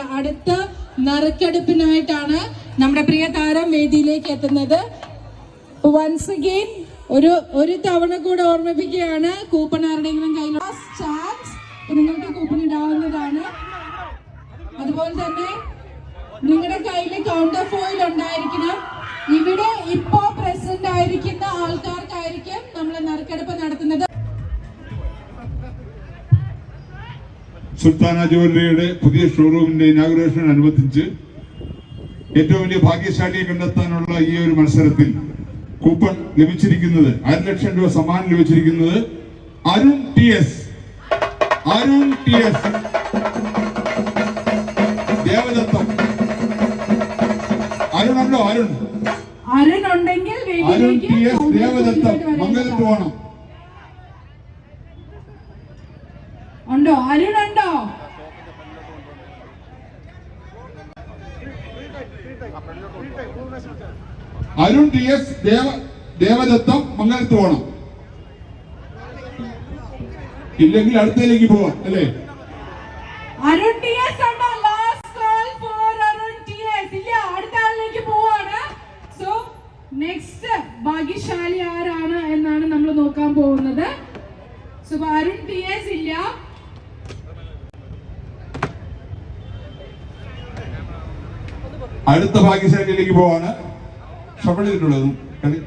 അടുത്ത നറുക്കെടുപ്പിനായിട്ടാണ് നമ്മുടെ പ്രിയ താരം വേദിയിലേക്ക് എത്തുന്നത്. വൺസ് അഗെയിൻ ഒരു ഒരു തവണ കൂടെ ഓർമ്മിപ്പിക്കുകയാണ് കൂപ്പൺ ആരുടെയെങ്കിലും കയ്യിൽ ചാൻസ് നിങ്ങൾക്ക് കൂപ്പൺ ഇടാവുന്നതാണ്. അതുപോലെ തന്നെ നിങ്ങളുടെ കയ്യിൽ കൗണ്ടർ ഫോയിൽ ഉണ്ടായിരിക്കണം. ഇവിടെ ഇപ്പോ പ്രസന്റ് ആയിരിക്കുന്ന ആൾക്കാർക്കായിരിക്കും നമ്മൾ നറുക്കെടുപ്പ് നടത്തുന്നത്. സുൽത്താന ജ്വല്ലറിയുടെ പുതിയ ഷോറൂമിന്റെ ഇനാഗുറേഷൻ അനുബന്ധിച്ച് ഏറ്റവും വലിയ ഭാഗ്യശാലിയെ കണ്ടെത്താനുള്ള ഈ ഒരു മത്സരത്തിൽ കൂപ്പൺ ലഭിച്ചിരിക്കുന്നത് അര ലക്ഷം രൂപ സമ്മാനം ലഭിച്ചിരിക്കുന്നത് Arun T S. Arun T S. Devadattam. അരുണുണ്ടോ Arun. Arun ഉണ്ടെങ്കിൽ അരുൺ ടി എസ് ദേവദത്തം മംഗലത്ത് വേണം ഉണ്ടോ? അരുൺ ഉണ്ടോ? അരുൺ ടി എസ് ദേവ ദേവദത്തം മംഗലത്ത് പോകണം ഇല്ലെങ്കിൽ അടുത്തതിലേക്ക് പോവാം അല്ലേ? അരുൺ ടി എസ് ഉണ്ടോ? Last call for Arun T S. ഇല്ല അടുത്ത ആളിലേക്ക് പോവാണ്. സോ നെക്സ്റ്റ് ഭാഗ്യശാലി ആരാണ് എന്നാണ് നമ്മൾ നോക്കാൻ പോകുന്നത്. സോ അരുൺ ടി എസ് ഇല്ല. അടുത്ത ഭാഗ്യശാലിയിലേക്ക് പോവാണ്. ഷഫിൾ ചെയ്തിട്ടുള്ളത് കളി